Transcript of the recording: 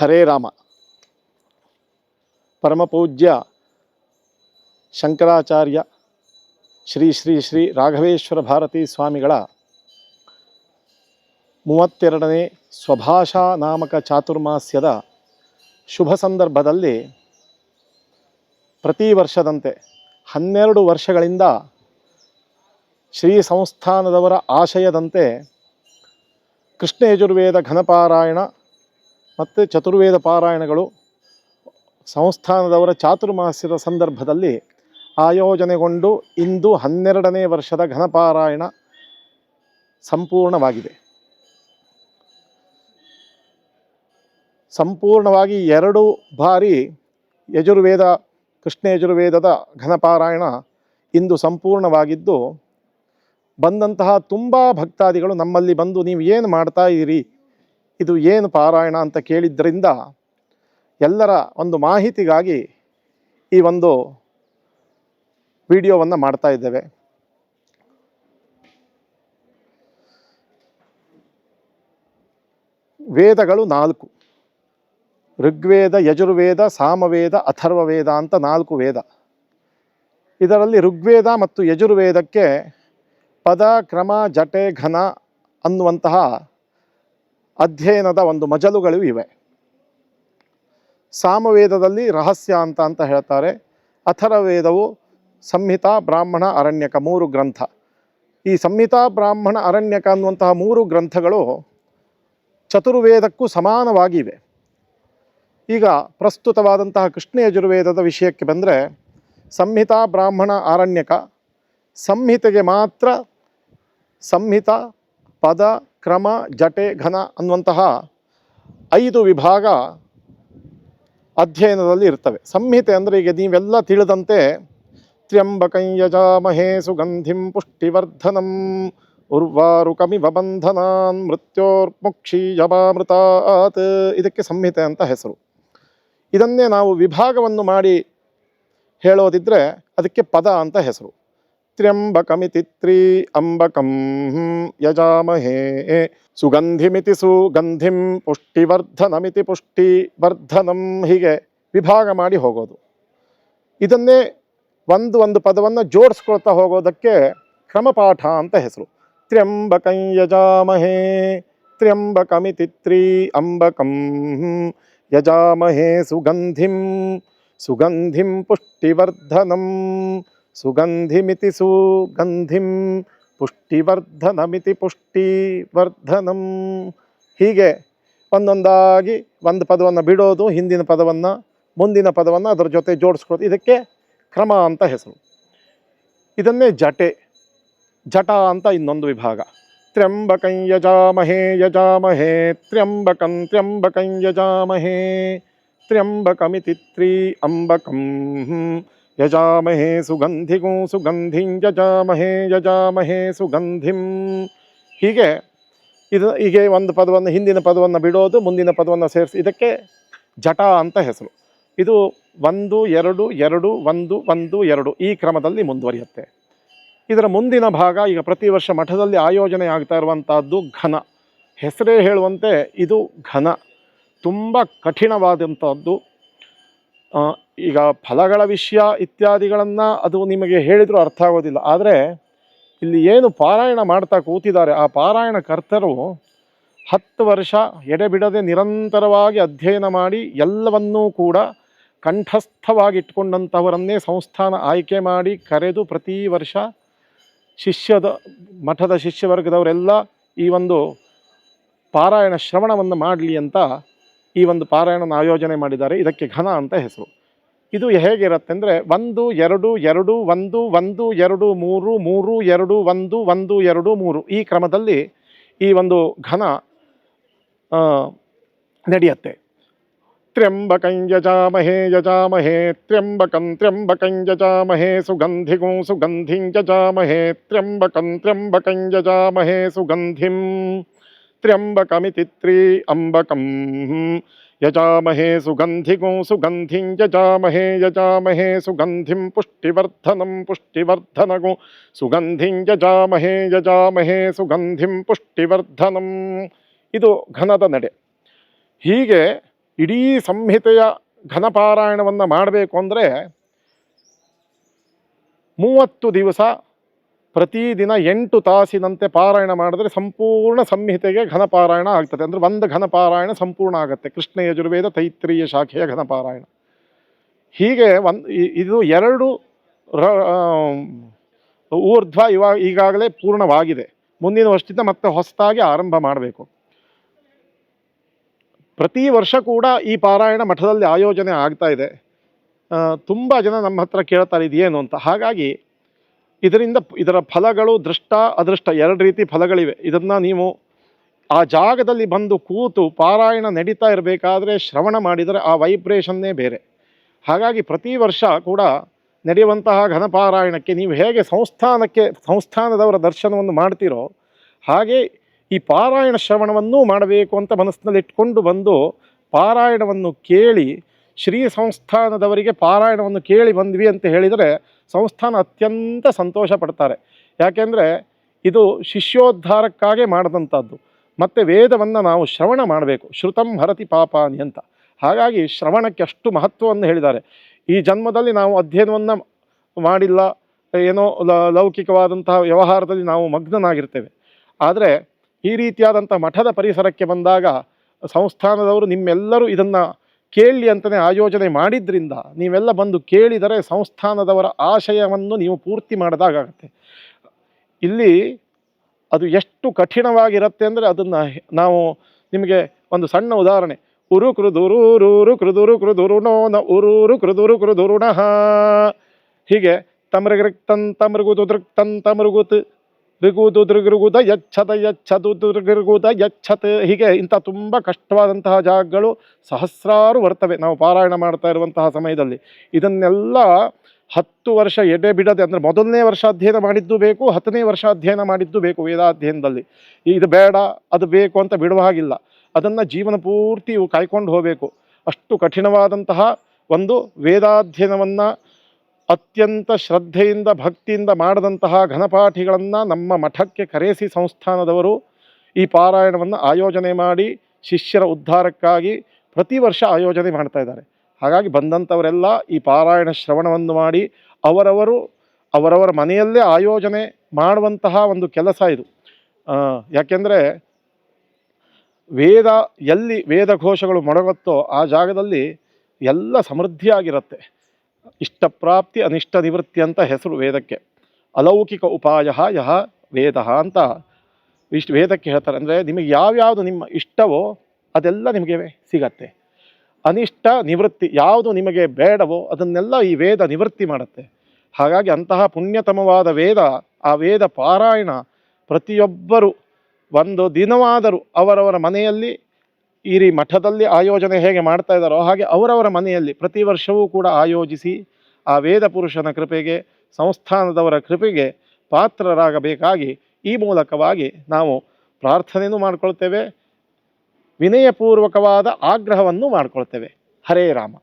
ಹರೇ ರಾಮ. ಪರಮಪೂಜ್ಯ ಶಂಕರಾಚಾರ್ಯ ಶ್ರೀ ಶ್ರೀ ಶ್ರೀ ರಾಘವೇಶ್ವರ ಭಾರತೀ ಸ್ವಾಮಿಗಳ ಮೂವತ್ತೆರಡನೇ ಸ್ವಭಾಷಾ ನಾಮಕ ಚಾತುರ್ಮಾಸ್ಯದ ಶುಭ ಸಂದರ್ಭದಲ್ಲಿ ಪ್ರತಿ ವರ್ಷದಂತೆ ಹನ್ನೆರಡು ವರ್ಷಗಳಿಂದ ಶ್ರೀ ಸಂಸ್ಥಾನದವರ ಆಶಯದಂತೆ ಕೃಷ್ಣ ಯಜುರ್ವೇದ ಘನಪಾರಾಯಣ ಮತ್ತು ಚತುರ್ವೇದ ಪಾರಾಯಣಗಳು ಸಂಸ್ಥಾನದವರ ಚಾತುರ್ಮಾಸ್ಯದ ಸಂದರ್ಭದಲ್ಲಿ ಆಯೋಜನೆಗೊಂಡು ಇಂದು ಹನ್ನೆರಡನೇ ವರ್ಷದ ಘನಪಾರಾಯಣ ಸಂಪೂರ್ಣವಾಗಿದೆ. ಸಂಪೂರ್ಣವಾಗಿ ಎರಡು ಬಾರಿ ಯಜುರ್ವೇದ, ಕೃಷ್ಣ ಯಜುರ್ವೇದದ ಘನಪಾರಾಯಣ ಇಂದು ಸಂಪೂರ್ಣವಾಗಿದ್ದು ಬಂದಂತಹ ತುಂಬ ಭಕ್ತಾದಿಗಳು ನಮ್ಮಲ್ಲಿ ಬಂದು ನೀವು ಏನು ಮಾಡ್ತಾ ಇದ್ದೀರಿ? ಇದು ಏನು ಪಾರಾಯಣ ಅಂತ ಕೇಳಿದ್ದರಿಂದ ಎಲ್ಲರ ಒಂದು ಮಾಹಿತಿಗಾಗಿ ಈ ಒಂದು ವಿಡಿಯೋವನ್ನು ಮಾಡ್ತಾ ಇದ್ದೇವೆ. ವೇದಗಳು ನಾಲ್ಕು. ಋಗ್ವೇದ, ಯಜುರ್ವೇದ, ಸಾಮವೇದ, ಅಥರ್ವವೇದ ಅಂತ ನಾಲ್ಕು ವೇದ. ಇದರಲ್ಲಿ ಋಗ್ವೇದ ಮತ್ತು ಯಜುರ್ವೇದಕ್ಕೆ ಪದ, ಕ್ರಮ, ಜಟೆ, ಘನ ಅನ್ನುವಂತಹ ಅಧ್ಯಯನದ ಒಂದು ಮಜಲುಗಳು ಇವೆ. ಸಾಮವೇದದಲ್ಲಿ ರಹಸ್ಯ ಅಂತ ಅಂತ ಹೇಳ್ತಾರೆ. ಅಥರವೇದವು ಸಂಹಿತ, ಬ್ರಾಹ್ಮಣ, ಅರಣ್ಯಕ ಮೂರು ಗ್ರಂಥ. ಈ ಸಂಹಿತಾ, ಬ್ರಾಹ್ಮಣ, ಅರಣ್ಯಕ ಅನ್ನುವಂತಹ ಮೂರು ಗ್ರಂಥಗಳು ಚತುರ್ವೇದಕ್ಕೂ ಸಮಾನವಾಗಿವೆ. ಈಗ ಪ್ರಸ್ತುತವಾದಂತಹ ಕೃಷ್ಣ ಯಜುರ್ವೇದದ ವಿಷಯಕ್ಕೆ ಬಂದರೆ ಸಂಹಿತಾ, ಬ್ರಾಹ್ಮಣ, ಅರಣ್ಯಕ ಸಂಹಿತೆಗೆ ಮಾತ್ರ ಸಂಹಿತ, ಪದ ಕ್ರಮ, ಜಟೆ, ಘನ ಅನ್ನುವಂತಹ ಐದು ವಿಭಾಗ ಅಧ್ಯಯನದಲ್ಲಿ ಇರ್ತವೆ. ಸಂಹಿತೆ ಅಂದರೆ ಈಗ ನೀವೆಲ್ಲ ತಿಳಿದಂತೆ ತ್ರ್ಯಂಬಕಂಯಜಾಮಹೇ ಸುಗಂಧಿಂ ಪುಷ್ಟಿವರ್ಧನಂ ಉರ್ವಾರುಕಮಿವ ಬಂಧನಾನ್ ಮೃತ್ಯೋರ್ಮುಕ್ಷೀಯವಾಮೃತಾತ್ ಇದಕ್ಕೆ ಸಂಹಿತೆ ಅಂತ ಹೆಸರು. ಇದನ್ನೇ ನಾವು ವಿಭಾಗವನ್ನು ಮಾಡಿ ಹೇಳೋದಿದ್ರೆ ಅದಕ್ಕೆ ಪದ ಅಂತ ಹೆಸರು. ತ್ರೀ ಅಂಬಕಂ ಯಜಾಮಹೇ. ಸುಗಂಧಿಮಿತಿ ಸುಗಂಧಿಂ ಪುಷ್ಟಿವರ್ಧನಮಿತಿ ಪುಷ್ಟಿವರ್ಧನಂ ಹೀಗೆ ವಿಭಾಗ ಮಾಡಿ ಹೋಗೋದು. ಇದನ್ನೇ ಒಂದು ಒಂದು ಪದವನ್ನು ಜೋಡಿಸ್ಕೊಳ್ತಾ ಹೋಗೋದಕ್ಕೆ ಕ್ರಮಪಾಠ ಅಂತ ಹೆಸರು. ತ್ರ್ಯಂಬಕಂ ಯಜಾಮಹೇ. ತ್ರ್ಯಂಬಕಮಿತಿ ತ್ರೀ ಅಂಬಕಂ ಯಜಾಮಹೇ ಸುಗಂಧಿಂ ಸುಗಂಧಿಂ ಪುಷ್ಟಿವರ್ಧನಂ ಸುಗಂಧಿಮಿತಿ ಸುಗಂಧಿಂ ಪುಷ್ಟಿವರ್ಧನಮಿತಿ ಪುಷ್ಟಿವರ್ಧನಂ ಹೀಗೆ ಒಂದೊಂದಾಗಿ ಒಂದು ಪದವನ್ನು ಬಿಡೋದು, ಹಿಂದಿನ ಪದವನ್ನು, ಮುಂದಿನ ಪದವನ್ನು ಅದರ ಜೊತೆ ಜೋಡಿಸ್ಕೊಳ್ಳೋದು ಇದಕ್ಕೆ ಕ್ರಮ ಅಂತ ಹೆಸರು. ಇದನ್ನೇ ಜಟೆ. ಜಟ ಅಂತ ಇನ್ನೊಂದು ವಿಭಾಗ. ತ್ರ್ಯಂಬಕಂ ಯಜಾಮಹೇ ಯಜಾಮಹೇ, ತ್ರ್ಯಂಬಕಂ ತ್ರ್ಯಂಬಕಂ ಯಜಾಮಹೇ, ತ್ರ್ಯಂಬಕಮಿತಿ ತ್ರೀ ಅಂಬಕಂ. ಯಜಾಮಹೇ ಸುಗಂಧಿಗೂ ಸುಗಂಧಿಂ ಯಜಾಮಹೇ ಯಜಾಮಹೇ ಸುಗಂಧಿಂ. ಹೀಗೆ ಇದು ಹೀಗೆ ಒಂದು ಪದವನ್ನು ಹಿಂದಿನ ಪದವನ್ನು ಬಿಡೋದು, ಮುಂದಿನ ಪದವನ್ನು ಸೇರಿಸಿ, ಇದಕ್ಕೆ ಜಟ ಅಂತ ಹೆಸರು. ಇದು ಒಂದು, ಎರಡು ಎರಡು, ಒಂದು ಒಂದು, ಎರಡು ಈ ಕ್ರಮದಲ್ಲಿ ಮುಂದುವರಿಯುತ್ತೆ. ಇದರ ಮುಂದಿನ ಭಾಗ ಈಗ ಪ್ರತಿ ವರ್ಷ ಮಠದಲ್ಲಿ ಆಯೋಜನೆ ಆಗ್ತಾ ಇರುವಂಥದ್ದು ಘನ. ಹೆಸರೇ ಹೇಳುವಂತೆ ಇದು ಘನ. ತುಂಬ ಕಠಿಣವಾದಂಥದ್ದು ಈಗ ಫಲಗಳ ವಿಷಯ ಇತ್ಯಾದಿಗಳನ್ನು ಅದು ನಿಮಗೆ ಹೇಳಿದರೂ ಅರ್ಥ ಆಗೋದಿಲ್ಲ. ಆದರೆ ಇಲ್ಲಿ ಏನು ಪಾರಾಯಣ ಮಾಡ್ತಾ ಕೂತಿದ್ದಾರೆ. ಆ ಪಾರಾಯಣ ಕರ್ತರು ಹತ್ತು ವರ್ಷ ಎಡೆಬಿಡದೆ ನಿರಂತರವಾಗಿ ಅಧ್ಯಯನ ಮಾಡಿ ಎಲ್ಲವನ್ನೂ ಕೂಡ ಕಂಠಸ್ಥವಾಗಿಟ್ಕೊಂಡಂಥವರನ್ನೇ ಸಂಸ್ಥಾನ ಆಯ್ಕೆ ಮಾಡಿ ಕರೆದು ಪ್ರತಿ ವರ್ಷ ಶಿಷ್ಯದ, ಮಠದ ಶಿಷ್ಯವರ್ಗದವರೆಲ್ಲ ಈ ಒಂದು ಪಾರಾಯಣ ಶ್ರವಣವನ್ನು ಮಾಡಲಿ ಅಂತ ಈ ಒಂದು ಪಾರಾಯಣನ ಆಯೋಜನೆ ಮಾಡಿದ್ದಾರೆ. ಇದಕ್ಕೆ ಘನ ಅಂತ ಹೆಸರು. ಇದು ಹೇಗಿರುತ್ತೆ ಅಂದರೆ ಒಂದು, ಎರಡು ಎರಡು, ಒಂದು ಒಂದು, ಎರಡು, ಮೂರು ಮೂರು, ಎರಡು, ಒಂದು ಒಂದು, ಎರಡು, ಮೂರು ಈ ಕ್ರಮದಲ್ಲಿ ಈ ಒಂದು ಘನ ನಡೆಯುತ್ತೆ. ತ್ರ್ಯಂಬಕಂ ಯಜಾಮಹೇ ಯಜಾಮಹೇ, ತ್ರ್ಯಂಬಕಂ ತ್ರ್ಯಂಬಕಂ ಯಜಾಮಹೇ, ಸುಗಂಧಿಗೂ ಸುಗಂಧಿಂ ಯಜಾಮಹೇ, ತ್ರ್ಯಂಬಕಂ ತ್ರ್ಯಂಬಕಂ ಯಜಾಮಹೇ, ಸುಗಂಧಿಂ. ತ್ರ್ಯಂಬಕಮಿತಿ ತ್ರೀ ಅಂಬಕಂ. ಯಜಾಮಹೇ ಸುಗಂಧಿಗೂ ಸುಗಂಧಿಂ ಯಜಾಮಹೇ ಯಜಾಮಹೇ ಸುಗಂಧಿಂ ಪುಷ್ಟಿವರ್ಧನಂ ಪುಷ್ಟಿವರ್ಧನಗೋ. ಸುಗಂಧಿಂ ಯಜಾಮಹೇ ಯಜಾಮಹೇ ಸುಗಂಧಿಂ ಪುಷ್ಟಿವರ್ಧನಂ. ಇದು ಘನದ ನಡೆ. ಹೀಗೆ ಇಡೀ ಸಂಹಿತೆಯ ಘನಪಾರಾಯಣವನ್ನು ಮಾಡಬೇಕು ಅಂದರೆ ಮೂವತ್ತು ದಿವಸ ಪ್ರತಿದಿನ ಎಂಟು ತಾಸಿನಂತೆ ಪಾರಾಯಣ ಮಾಡಿದ್ರೆ ಸಂಪೂರ್ಣ ಸಂಹಿತೆಗೆ ಘನಪಾರಾಯಣ ಆಗ್ತದೆ. ಅಂದರೆ ಒಂದು ಘನಪಾರಾಯಣ ಸಂಪೂರ್ಣ ಆಗುತ್ತೆ. ಕೃಷ್ಣ ಯಜುರ್ವೇದ ತೈತ್ರಿಯ ಶಾಖೆಯ ಘನಪಾರಾಯಣ. ಹೀಗೆ ಒಂದು ಇದು ಎರಡು ಊರ್ಧ್ವ ಇವಾಗ ಈಗಾಗಲೇ ಪೂರ್ಣವಾಗಿದೆ. ಮುಂದಿನ ವರ್ಷದಿಂದ ಮತ್ತೆ ಹೊಸದಾಗಿ ಆರಂಭ ಮಾಡಬೇಕು. ಪ್ರತಿ ವರ್ಷ ಕೂಡ ಈ ಪಾರಾಯಣ ಮಠದಲ್ಲಿ ಆಯೋಜನೆ ಆಗ್ತಾ ಇದೆ. ತುಂಬ ಜನ ನಮ್ಮ ಹತ್ರ ಕೇಳ್ತಾರೆ ಇದೇನು ಅಂತ. ಹಾಗಾಗಿ ಇದರಿಂದ ಇದರ ಫಲಗಳು ದೃಷ್ಟ ಅದೃಷ್ಟ ಎರಡು ರೀತಿ ಫಲಗಳಿವೆ. ಇದನ್ನು ನೀವು ಆ ಜಾಗದಲ್ಲಿ ಬಂದು ಕೂತು ಪಾರಾಯಣ ನಡೀತಾ ಇರಬೇಕಾದ್ರೆ ಶ್ರವಣ ಮಾಡಿದರೆ ಆ ವೈಬ್ರೇಷನ್ನೇ ಬೇರೆ. ಹಾಗಾಗಿ ಪ್ರತಿ ವರ್ಷ ಕೂಡ ನಡೆಯುವಂತಹ ಘನಪಾರಾಯಣಕ್ಕೆ ನೀವು ಹೇಗೆ ಸಂಸ್ಥಾನಕ್ಕೆ, ಸಂಸ್ಥಾನದವರ ದರ್ಶನವನ್ನು ಮಾಡ್ತೀರೋ ಹಾಗೆ ಈ ಪಾರಾಯಣ ಶ್ರವಣವನ್ನೂ ಮಾಡಬೇಕು ಅಂತ ಮನಸ್ಸಿನಲ್ಲಿ ಇಟ್ಕೊಂಡು ಬಂದು ಪಾರಾಯಣವನ್ನು ಕೇಳಿ ಶ್ರೀ ಸಂಸ್ಥಾನದವರಿಗೆ ಪಾರಾಯಣವನ್ನು ಕೇಳಿ ಬಂದ್ವಿ ಅಂತ ಹೇಳಿದರೆ ಸಂಸ್ಥಾನ ಅತ್ಯಂತ ಸಂತೋಷ ಪಡ್ತಾರೆ ಯಾಕೆಂದರೆ ಇದು ಶಿಷ್ಯೋದ್ಧಾರಕ್ಕಾಗೇ ಮಾಡಿದಂಥದ್ದು. ಮತ್ತು ವೇದವನ್ನು ನಾವು ಶ್ರವಣ ಮಾಡಬೇಕು. ಶ್ರುತಂ ಹರತಿ ಪಾಪಾನಿ ಅಂತ. ಹಾಗಾಗಿ ಶ್ರವಣಕ್ಕೆ ಅಷ್ಟು ಮಹತ್ವವನ್ನು ಹೇಳಿದ್ದಾರೆ. ಈ ಜನ್ಮದಲ್ಲಿ ನಾವು ಅಧ್ಯಯನವನ್ನು ಮಾಡಿಲ್ಲ, ಏನೋ ಲೌಕಿಕವಾದಂತಹ ವ್ಯವಹಾರದಲ್ಲಿ ನಾವು ಮಗ್ನನಾಗಿರ್ತೇವೆ. ಆದರೆ ಈ ರೀತಿಯಾದಂಥ ಮಠದ ಪರಿಸರಕ್ಕೆ ಬಂದಾಗ ಸಂಸ್ಥಾನದವರು ನಿಮ್ಮೆಲ್ಲರೂ ಇದನ್ನು ಕೇಳಿ ಅಂತಲೇ ಆಯೋಜನೆ ಮಾಡಿದ್ರಿಂದ ನೀವೆಲ್ಲ ಬಂದು ಕೇಳಿದರೆ ಸಂಸ್ಥಾನದವರ ಆಶಯವನ್ನು ನೀವು ಪೂರ್ತಿ ಮಾಡಿದಾಗತ್ತೆ ಇಲ್ಲಿ ಅದು ಎಷ್ಟು ಕಠಿಣವಾಗಿರುತ್ತೆ ಅಂದರೆ ಅದನ್ನು ನಾವು ನಿಮಗೆ ಒಂದು ಸಣ್ಣ ಉದಾಹರಣೆ. ಉರು ಕೃದುರೂರೂರು ಕೃದುರು ಕೃದುರುಣೋ ನ ಉರೂರು ಕೃದುರು ಕೃದುರುಣಃ ಹೀಗೆ ತಮ್ರಗೃಕ್ ತನ್ ತಮ್ರಗುದು ದೃಕ್ ತಮ್ರಗುತ್ ಋಗುದು ದೃಗೃಗುದ ಯಚ್ಛದ ದೃಗೃಗುದ ಯಚ್ಛತ್ ಹೀಗೆ ಇಂಥ ತುಂಬ ಕಷ್ಟವಾದಂತಹ ಜಾಗಗಳು ಸಹಸ್ರಾರು ಬರ್ತವೆ. ನಾವು ಪಾರಾಯಣ ಮಾಡ್ತಾ ಇರುವಂತಹ ಸಮಯದಲ್ಲಿ. ಇದನ್ನೆಲ್ಲ ಹತ್ತು ವರ್ಷ ಎಡೆ ಬಿಡದೆ ಅಂದರೆ ಮೊದಲನೇ ವರ್ಷ ಅಧ್ಯಯನ ಮಾಡಿದ್ದು ಬೇಕು, ಹತ್ತನೇ ವರ್ಷ ಅಧ್ಯಯನ ಮಾಡಿದ್ದು ಬೇಕು ವೇದಾಧ್ಯಯನದಲ್ಲಿ. ಇದು ಬೇಡ, ಅದು ಬೇಕು ಅಂತ ಬಿಡುವ ಹಾಗಿಲ್ಲ. ಅದನ್ನು ಜೀವನ ಪೂರ್ತಿ ಕಾಯ್ಕೊಂಡು ಹೋಗಬೇಕು. ಅಷ್ಟು ಕಠಿಣವಾದಂತಹ ಒಂದು ವೇದಾಧ್ಯಯನವನ್ನು ಅತ್ಯಂತ ಶ್ರದ್ಧೆಯಿಂದ, ಭಕ್ತಿಯಿಂದ ಮಾಡಿದಂತಹ ಘನಪಾಠಿಗಳನ್ನು ನಮ್ಮ ಮಠಕ್ಕೆ ಕರೆಸಿ ಸಂಸ್ಥಾನದವರು ಈ ಪಾರಾಯಣವನ್ನು ಆಯೋಜನೆ ಮಾಡಿ ಶಿಷ್ಯರ ಉದ್ಧಾರಕ್ಕಾಗಿ ಪ್ರತಿ ವರ್ಷ ಆಯೋಜನೆ ಮಾಡ್ತಾ ಇದ್ದಾರೆ. ಹಾಗಾಗಿ ಬಂದಂಥವರೆಲ್ಲ ಈ ಪಾರಾಯಣ ಶ್ರವಣವನ್ನು ಮಾಡಿ ಅವರವರು, ಅವರವರ ಮನೆಯಲ್ಲೇ ಆಯೋಜನೆ ಮಾಡುವಂತಹ ಒಂದು ಕೆಲಸ ಇದು. ಯಾಕೆಂದರೆ ವೇದ ಎಲ್ಲಿ ವೇದ ಘೋಷಗಳು ಮೊಡಗುತ್ತೋ ಆ ಜಾಗದಲ್ಲಿ ಎಲ್ಲ ಸಮೃದ್ಧಿಯಾಗಿರುತ್ತೆ. ಇಷ್ಟಪ್ರಾಪ್ತಿ ಅನಿಷ್ಟ ನಿವೃತ್ತಿ ಅಂತ ಹೆಸರು ವೇದಕ್ಕೆ. ಅಲೌಕಿಕ ಉಪಾಯ ಯಹ ವೇದ ಅಂತ ಇಷ್ಟು ವೇದಕ್ಕೆ ಹೇಳ್ತಾರೆ. ಅಂದರೆ ನಿಮಗೆ ಯಾವ್ಯಾವುದು ನಿಮ್ಮ ಇಷ್ಟವೋ ಅದೆಲ್ಲ ನಿಮಗೆ ಸಿಗತ್ತೆ. ಅನಿಷ್ಟ ನಿವೃತ್ತಿ ಯಾವುದು ನಿಮಗೆ ಬೇಡವೋ ಅದನ್ನೆಲ್ಲ ಈ ವೇದ ನಿವೃತ್ತಿ ಮಾಡುತ್ತೆ. ಹಾಗಾಗಿ ಅಂತಹ ಪುಣ್ಯತಮವಾದ ವೇದ, ಆ ವೇದ ಪಾರಾಯಣ ಪ್ರತಿಯೊಬ್ಬರು ಒಂದು ದಿನವಾದರೂ ಅವರವರ ಮನೆಯಲ್ಲಿ ಈ ಮಠದಲ್ಲಿ ಆಯೋಜನೆ ಹೇಗೆ ಮಾಡ್ತಾ ಇದ್ದಾರೋ ಹಾಗೆ ಅವರವರ ಮನೆಯಲ್ಲಿ ಪ್ರತಿ ವರ್ಷವೂ ಕೂಡ ಆಯೋಜಿಸಿ ಆ ವೇದ ಪುರುಷನ ಕೃಪೆಗೆ, ಸಂಸ್ಥಾನದವರ ಕೃಪೆಗೆ ಪಾತ್ರರಾಗಬೇಕಾಗಿ ಈ ಮೂಲಕವಾಗಿ ನಾವು ಪ್ರಾರ್ಥನೆಯೂ ಮಾಡಿಕೊಳ್ತೇವೆ, ವಿನಯಪೂರ್ವಕವಾದ ಆಗ್ರಹವನ್ನು ಮಾಡಿಕೊಳ್ತೇವೆ. ಹರೇ ರಾಮ.